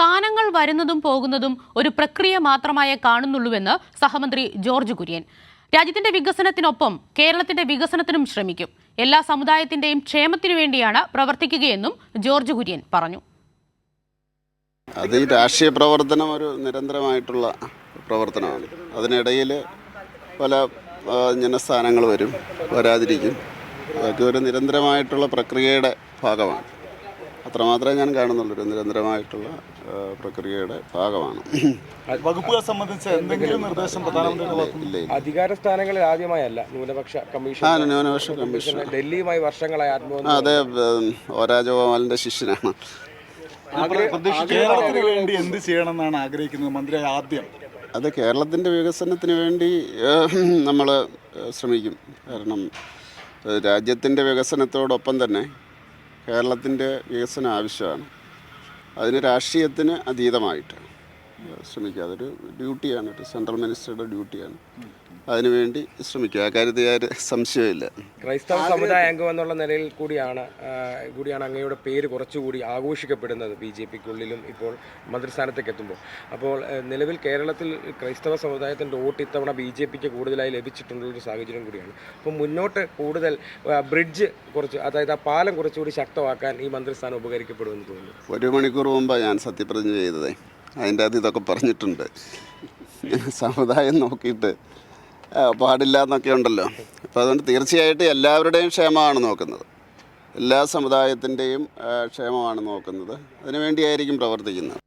സ്ഥാനങ്ങൾ വരുന്നതും പോകുന്നതും ഒരു പ്രക്രിയ മാത്രമായേ കാണുന്നുള്ളൂവെന്ന് സഹമന്ത്രി ജോർജ് കുര്യൻ. രാജ്യത്തിന്റെ വികസനത്തിനൊപ്പം കേരളത്തിന്റെ വികസനത്തിനും ശ്രമിക്കും. എല്ലാ സമുദായത്തിന്റെയും ക്ഷേമത്തിനു വേണ്ടിയാണ് പ്രവർത്തിക്കുകയെന്നും ജോർജ് കുര്യൻ പറഞ്ഞു. അത് ഈ രാഷ്ട്രീയ പ്രവർത്തനം ഒരു നിരന്തരമായിട്ടുള്ള പ്രവർത്തനമാണ്. അതിനിടയിൽ പല ജനസ്ഥാനങ്ങൾ വരും വരാതിരിക്കും. അതൊക്കെ ഒരു നിരന്തരമായിട്ടുള്ള പ്രക്രിയയുടെ ഭാഗമാണ്. അത്രമാത്രമേ ഞാൻ കാണുന്നുള്ളൂ ഒരു നിരന്തരമായിട്ടുള്ള പ്രക്രിയയുടെ ഭാഗമാണ്. വകുപ്പുകളെ സംബന്ധിച്ച് എന്തെങ്കിലും നിർദ്ദേശം പ്രധാനമന്ത്രി അധികാര സ്ഥാനങ്ങളിൽ ആദ്യമായല്ല ന്യൂനപക്ഷ കമ്മീഷൻ. ന്യൂനപക്ഷ കമ്മീഷൻ. ഡൽഹിയുമായി വർഷങ്ങളായി ആത്മബന്ധം അതെ രാജഗോപാലിന്റെ ശിഷ്യനാണ്. കേരളത്തിന് വേണ്ടി എന്ത് ചെയ്യണമെന്നാണ് ആഗ്രഹിക്കുന്നത് മന്ത്രി ആദ്യം? അത് കേരളത്തിന്റെ വികസനത്തിന് വേണ്ടി നമ്മൾ ശ്രമിക്കും. കാരണം രാജ്യത്തിന്റെ വികസനത്തോടൊപ്പം തന്നെ കേരളത്തിന്റെ വികസനം ആവശ്യമാണ്. അതിന് രാഷ്ട്രീയത്തിന് അതീതമായിട്ട്. ശ്രമിക്കുക. അതൊരു ഡ്യൂട്ടിയാണ്. ഒരു സെൻട്രൽ മിനിസ്റ്ററുടെ ഡ്യൂട്ടിയാണ്. അതിനുവേണ്ടി ശ്രമിക്കും. ആ കാര്യത്തിൽ യാതൊരു സംശയമില്ല ക്രൈസ്തവ സമുദായ അംഗം എന്നുള്ള നിലയിൽ കൂടിയാണ് കൂടിയാണ് അങ്ങയുടെ പേര് കുറച്ചുകൂടി ആഘോഷിക്കപ്പെടുന്നത് ബി ജെ പിക്കുള്ളിലും ഇപ്പോൾ മന്ത്രിസ്ഥാനത്തേക്ക് എത്തുമ്പോൾ അപ്പോൾ നിലവിൽ കേരളത്തിൽ ക്രൈസ്തവ സമുദായത്തിന്റെ വോട്ട് ഇത്തവണ ബി ജെ പിക്ക് കൂടുതലായി ലഭിച്ചിട്ടുള്ളൊരു സാഹചര്യം കൂടിയാണ്. അപ്പോൾ മുന്നോട്ട് കൂടുതൽ ബ്രിഡ്ജ് കുറച്ച് അതായത് ആ പാലം കുറച്ചുകൂടി ശക്തമാക്കാൻ ഈ മന്ത്രിസ്ഥാനം ഉപകരിക്കപ്പെടുമെന്ന് തോന്നുന്നു. ഒരു മണിക്കൂർ മുമ്പാണ് ഞാൻ സത്യപ്രതിജ്ഞ ചെയ്തത്. അതിന്റെ അത് ഇതൊക്കെ പറഞ്ഞിട്ടുണ്ട്. സമുദായം നോക്കിയിട്ട് പാടില്ല എന്നൊക്കെ ഉണ്ടല്ലോ. അപ്പോൾ അതുകൊണ്ട് തീർച്ചയായിട്ടും എല്ലാവരുടെയും ക്ഷേമമാണ് നോക്കുന്നത്. എല്ലാ സമുദായത്തിന്റെയും ക്ഷേമമാണ് നോക്കുന്നത്. അതിനുവേണ്ടിയായിരിക്കും പ്രവർത്തിക്കുന്നത്.